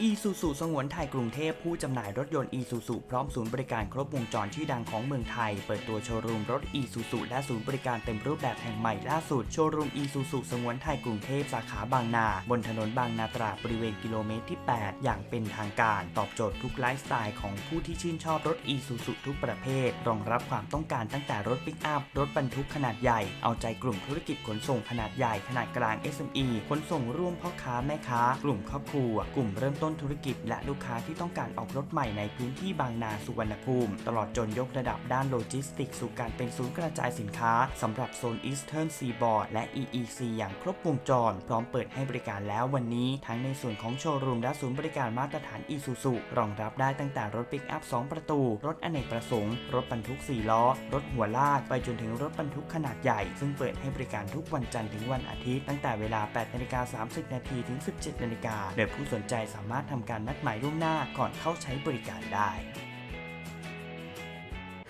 อีซูซูสงวนไทยกรุงเทพผู้จำหน่ายรถยนต์อีซูซูพร้อมศูนย์บริการครบวงจรชื่อดังของเมืองไทย เปิดตัวโชว์รูมรถอีซูซูและศูนย์บริการเต็มรูปแบบแห่งใหม่ล่าสุด โชว์รูมอีซูซูสงวนไทยกรุงเทพสาขาบางนา บนถนนบางนาตราดบริเวณกิโลเมตรที่ 8 อย่างเป็นทางการ ตอบโจทย์ทุกไลฟ์สไตล์ของผู้ที่ชื่นชอบรถอีซูซูทุกประเภท รองรับความต้องการตั้งแต่รถปิกอัพรถบรรทุกขนาดใหญ่เอาใจกลุ่มธุรกิจขนส่งขนาดใหญ่ขนาดกลาง SME ขนส่งร่วมพ่อค้าแม่ค้ากลุ่มครอบครัว กลุ่มเริ่มต้นธุรกิจ และลูกค้าที่ต้องการออกรถใหม่ในพื้นที่บางนาสุวรรณภูมิ ตลอดจนยกระดับด้านโลจิสติกสู่การเป็นศูนย์กระจายสินค้าสำหรับโซน Eastern Seaboard และ EEC อย่างครบวงจร พร้อมเปิดให้บริการแล้ววันนี้ ทั้งในส่วนของโชว์รูมและศูนย์บริการมาตรฐาน Isuzu รองรับได้ตั้งแต่รถปิกอัพ 2 ประตู รถอเนกประสงค์ รถบรรทุก 4 ล้อ รถหัวลาก ไปจนถึงรถบรรทุกขนาดใหญ่ ซึ่งเปิดให้บริการทุกวันจันทร์ถึงวันอาทิตย์ ตั้งแต่เวลา8นาฬิกา30 นาทีถึง 17นาฬิกาโดยผู้สนใจสามารถทำการนัดหมายล่วงหน้าก่อนเข้าใช้บริการได้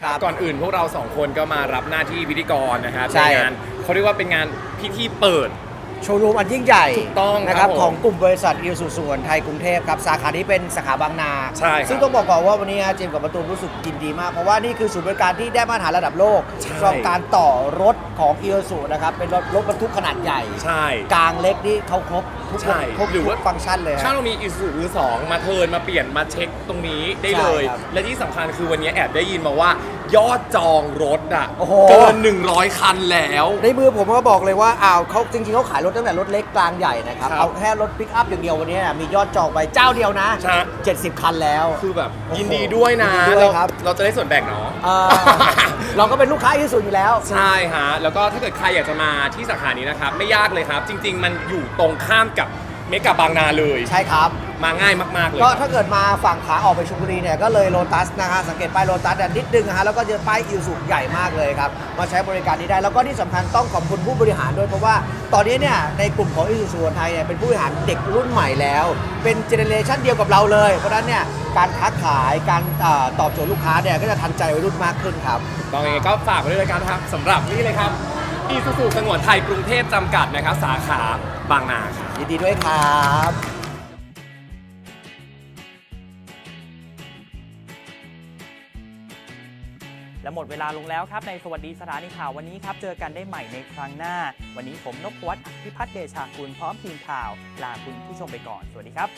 ครับก่อนอื่นพวกเราสองคนก็มารับหน้าที่พิธีกรนะครับใช่ งานเขาเรียกว่าเป็นงานพิธีเปิด โชว์รูมอันยิ่งใหญ่ถูกต้องนะครับครับผมของกลุ่มบริษัทอิวสุสวนไทยกรุงเทพครับ สาขานี้เป็นสาขาบางนา ใช่ครับซึ่งต้องบอกก่อนว่าวันนี้เจมส์กับประตูมรู้สึกยินดีมาก เพราะว่านี่คือศูนย์บริการที่ได้มาตรฐานระดับโลกใช่ สำหรับการต่อรถของอิวสุนะครับเป็นรถรถบรรทุกขนาดใหญ่ ใช่ กลางเล็กนี่เขาครบทุกใช่ครบหรือว่าทุกฟังก์ชันเลยถ้าฮะ เรามีอิสุมือสองมาเทิร์นมาเปลี่ยนมาเช็คตรงนี้ได้เลย ใช่ครับและที่สำคัญคือวันนี้แอบได้ยินมาว่า ยอดจองรถอะโอ้โห เกิน 100 คันแล้ว ในมือผมก็บอกเลยว่าอ้าวเขาจริงๆเขาขายรถตั้งแต่รถเล็กกลางใหญ่นะครับ ครับเอาแค่รถปิกอัพอย่างเดียววันนี้มียอดจองไปเจ้าเดียวนะ ใช่ 70 คันแล้ว คือแบบโอ้โหยินดีด้วยนะยินดีด้วยเราครับ เราจะได้ส่วนแบ่งเนาะ เอ่อ เราก็เป็นลูกค้าอิสุอยู่แล้ว ใช่ฮะ แล้วก็ถ้าเกิดใครอยากจะมาที่สาขานี้นะครับ ไม่ยากเลยครับ จริง ๆ มันอยู่ตรงข้ามกับ เมกะบางนาเลย ใช่ครับ มาง่ายมาก ๆ เลย ก็ครับถ้าเกิดมาฝั่งขาออกไปชลบุรีเนี่ยก็เลยโลตัสนะฮะสังเกตป้ายโลตัสเนี่ยนิดนึงนะฮะแล้วก็เจอป้ายอิสุใหญ่มากเลยครับมาใช้บริการนี้ได้แล้วก็ที่สำคัญต้องขอบคุณผู้บริหารด้วยเพราะว่าตอนนี้เนี่ยในกลุ่มของอิสุสุไทยเนี่ยเป็นผู้บริหารเด็กรุ่นใหม่แล้ว เป็นเจเนเรชันเดียวกับเราเลย เพราะฉะนั้นเนี่ยการค้าขายการเอ่อตอบโจทย์ลูกค้าเนี่ยก็จะทันใจวัยรุ่นมากขึ้นครับ ต้องยังไงก็ฝากไว้ด้วยกันนะครับสำหรับนี่เลยครับ อีซูซูสงวนไทยกรุงเทพจำกัดนะครับสาขาบางนาครับ ยินดีด้วยครับและหมดเวลาลงแล้วครับ ในสวัสดีสถานีข่าววันนี้ครับ เจอกันได้ใหม่ในครั้งหน้า วันนี้ผมนพวัฒน์อภิพัฒน์เดชาคุณพร้อมทีมข่าว ลาคุณผู้ชมไปก่อน สวัสดีครับ